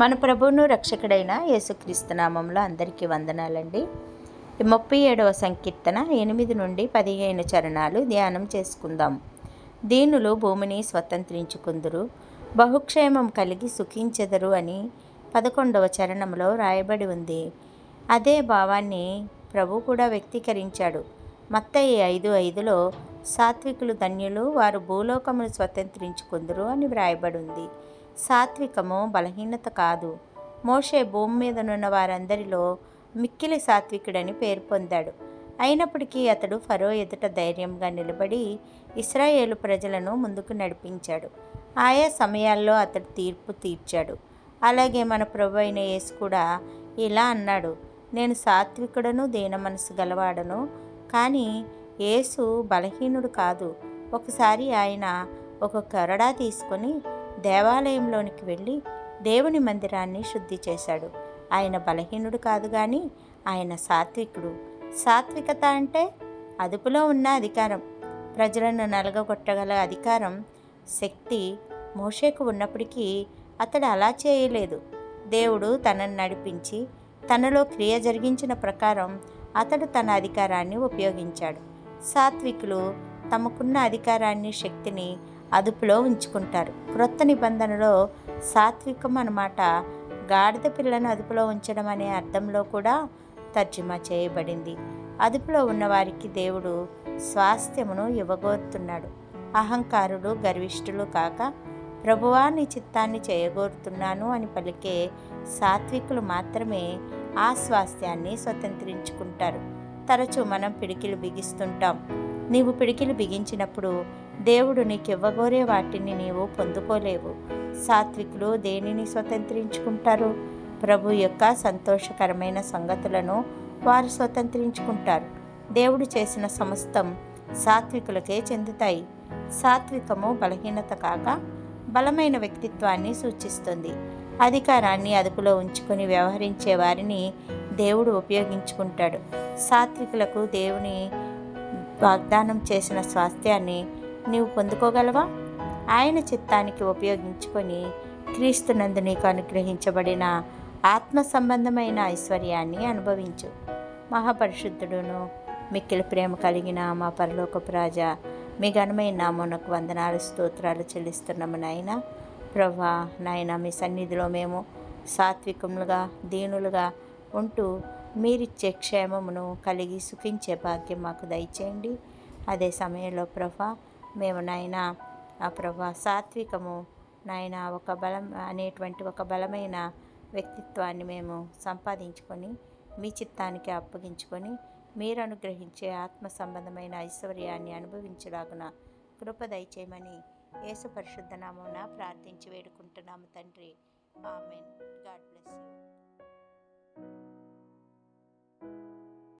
మన ప్రభువును రక్షకుడైన యేసుక్రీస్తు నామంలో అందరికీ వందనాలండి. ముప్పై ఏడవ సంకీర్తన ఎనిమిది నుండి పదిహేను చరణాలు ధ్యానం చేసుకుందాం. దీనులు భూమిని స్వతంత్రించుకుందురు బహుక్షేమం కలిగి సుఖించెదరు అని పదకొండవ చరణంలో రాయబడి ఉంది. అదే భావాన్ని ప్రభు కూడా వ్యక్తీకరించాడు. మత్తయి ఐదు ఐదులో సాత్వికులు ధన్యులు వారు భూలోకమును స్వతంత్రించుకుందరు అని వ్రాయబడి ఉంది. సాత్వికము బలహీనత కాదు. మోషే భూమి మీదనున్న వారందరిలో మిక్కిలి సాత్వికుడని పేరు పొందాడు. అయినప్పటికీ అతడు ఫరో ఎదుట ధైర్యంగా నిలబడి ఇస్రాయేలు ప్రజలను ముందుకు నడిపించాడు. ఆయా సమయాల్లో అతడు తీర్పు తీర్చాడు. అలాగే మన ప్రభు అయిన యేసు కూడా ఇలా అన్నాడు. నేను సాత్వికుడను దీన మనసు గలవాడను కానీ యేసు బలహీనుడు కాదు. ఒకసారి ఆయన ఒక కరడా తీసుకొని దేవాలయంలోనికి వెళ్ళి దేవుని మందిరాన్ని శుద్ధి చేశాడు. ఆయన బలహీనుడు కాదు కానీ ఆయన సాత్వికుడు. సాత్వికత అంటే అదుపులో ఉన్న అధికారం. ప్రజలను నలగగొట్టగల అధికారం శక్తి మోషేకు ఉన్నప్పటికీ అతడు అలా చేయలేదు. దేవుడు తనను నడిపించి తనలో క్రియ జరిగించిన ప్రకారం అతడు తన అధికారాన్ని ఉపయోగించాడు. సాత్వికులు తమకున్న అధికారాన్ని శక్తిని అదుపులో ఉంచుకుంటారు. క్రొత్త నిబంధనలో సాత్వికం అన్నమాట గాడిద పిల్లను అదుపులో ఉంచడం అనే అర్థంలో కూడా తర్జుమా చేయబడింది. అదుపులో ఉన్నవారికి దేవుడు స్వాస్థ్యమును ఇవ్వగోరుతున్నాడు. అహంకారులు గర్విష్ఠులు కాక ప్రభువా నీ చిత్తాన్ని చేయగోరుతున్నాను అని పలికే సాత్వికులు మాత్రమే ఆ స్వాస్థ్యాన్ని స్వతంత్రించుకుంటారు. తరచూ మనం పిడికిలు బిగిస్తుంటాం. నీవు పిడికిలు బిగించినప్పుడు దేవుడు నీకు ఇవ్వగోరే వాటిని నీవు పొందుకోలేవు. సాత్వికులు దేనిని స్వతంత్రించుకుంటారు? ప్రభు యొక్క సంతోషకరమైన సంగతులను వారు స్వతంత్రించుకుంటారు. దేవుడు చేసిన సమస్తం సాత్వికులకే చెందుతాయి. సాత్వికము బలహీనత కాక బలమైన వ్యక్తిత్వాన్ని సూచిస్తుంది. అధికారాన్ని అదుపులో ఉంచుకొని వ్యవహరించే వారిని దేవుడు ఉపయోగించుకుంటాడు. సాత్వికులకు దేవుని వాగ్దానం చేసిన స్వాస్థ్యాన్ని నీవు పొందుకోగలవా? ఆయన చిత్తానికి ఉపయోగించుకొని క్రీస్తునందు నీకు అనుగ్రహించబడిన ఆత్మ సంబంధమైన ఐశ్వర్యాన్ని అనుభవించు. మహాపరిశుద్ధుడును మిక్కిలి ప్రేమ కలిగిన మా పరలోకపు రాజా మీ ఘనమైన నామోనకు వందనాలు స్తోత్రాలు చెల్లిస్తున్నాము నాయన. ప్రభా నాయన మీ సన్నిధిలో మేము సాత్వికములుగా దీనులుగా ఉంటూ మీరిచ్చే క్షేమమును కలిగి సుఖించే భాగ్యం మాకు దయచేయండి. అదే సమయంలో ప్రభా మేము నాయన ఆ ప్రభా సాత్వికము నాయన ఒక బలం అనేటువంటి ఒక బలమైన వ్యక్తిత్వాన్ని మేము సంపాదించుకొని మీ చిత్తానికి అప్పగించుకొని మీరు అనుగ్రహించే ఆత్మ సంబంధమైన ఐశ్వర్యాన్ని అనుభవించలాగున కృప దయచేయమని యేసు పరిశుద్ధ నామమున ప్రార్థించి వేడుకుంటున్నాము తండ్రి. ఆమెన్. God bless you.